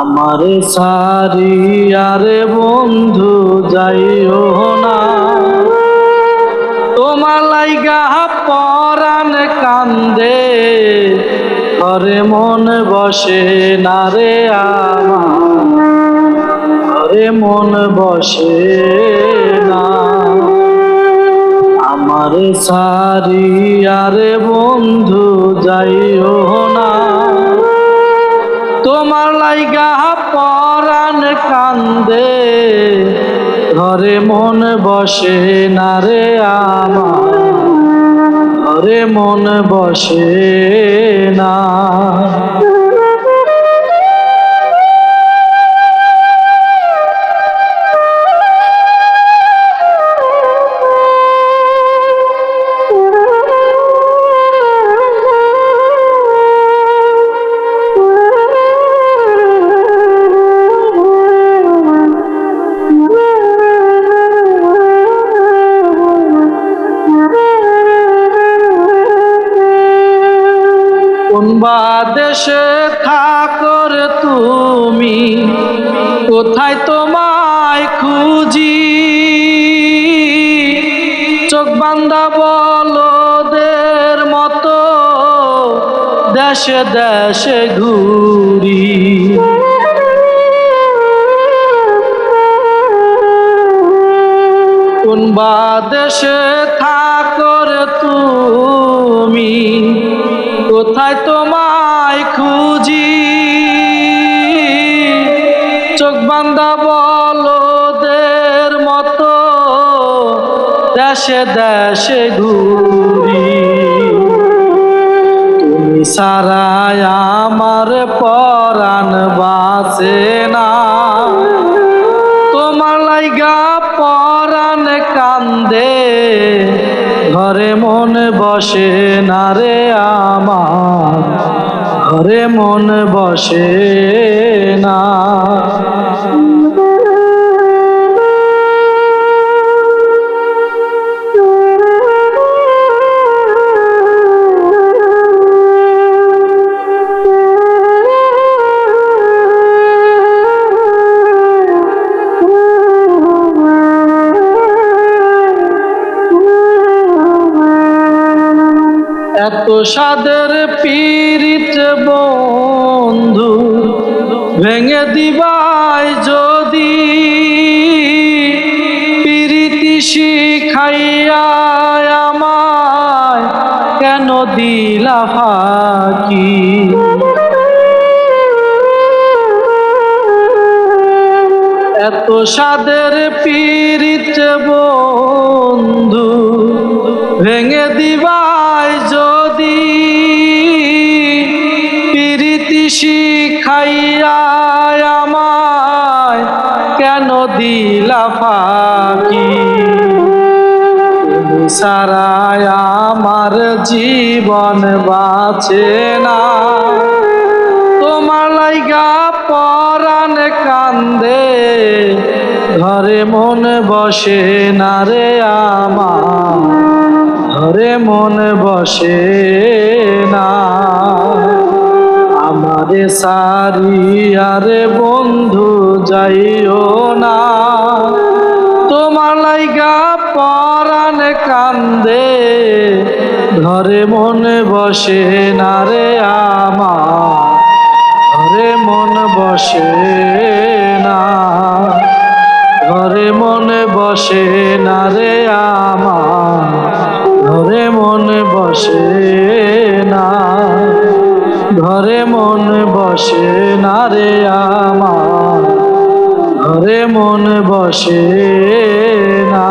আমার সারি আরে বন্ধু যাইও না। তোমার লাইগা পরাণ কান্দে, ঘরে মন বসে না রে ঘরে মন বসে না। আমার সারি আরে বন্ধু যাইও না। তোমার লাইগা পরাণ কান্দে। ঘরে মন বসে না রে আমার। ঘরে মন বসে না। কোন বা দেশে থাকর তুমি। কোথায় তোমায় খুঁজি? চোখ বান্দা বলদের মতো দেশে দেশে ঘুরি। কোন বা দেশে থাকর তুমি? কোথায় তোমায় খুঁজি? চোখ বান্দা বলদের মতো দেশে দেশে ঘুরি। তুমি সারায় আমার পরাণ বাসে না। তোমার লাইগা পরাণ কান্দে। ঘরে মন বসে না রে আমার। ঘরে মন বসে না। এত সাদের পীড়িত বন্ধু ভেঙে দিবাই যদি। পীড়িতি শিখাইয়া আমায় কেন দিলা ফাঁকি? এত সাদের পীড়িত বন্ধু ভেঙে দিবাই শিখাইয়া আমায় কেন দিলা ফাঁকি? সারায় আমার জীবন বাঁচে না। তোমার লাইগা পরাণ কান্দে, ঘরে মন বসে না রে আমার। ঘরে মন বসে না। আমারে সারি, আরে বন্ধু, যাইও না। তোমার লাইগা পরাণ কান্দে ঘরে মন বসে না রে আমার। ঘরে মন বসে না ঘরে মন বসে না রে আমার। ঘরে মন বসে বসে না রে আমার ঘরে মন বসে না।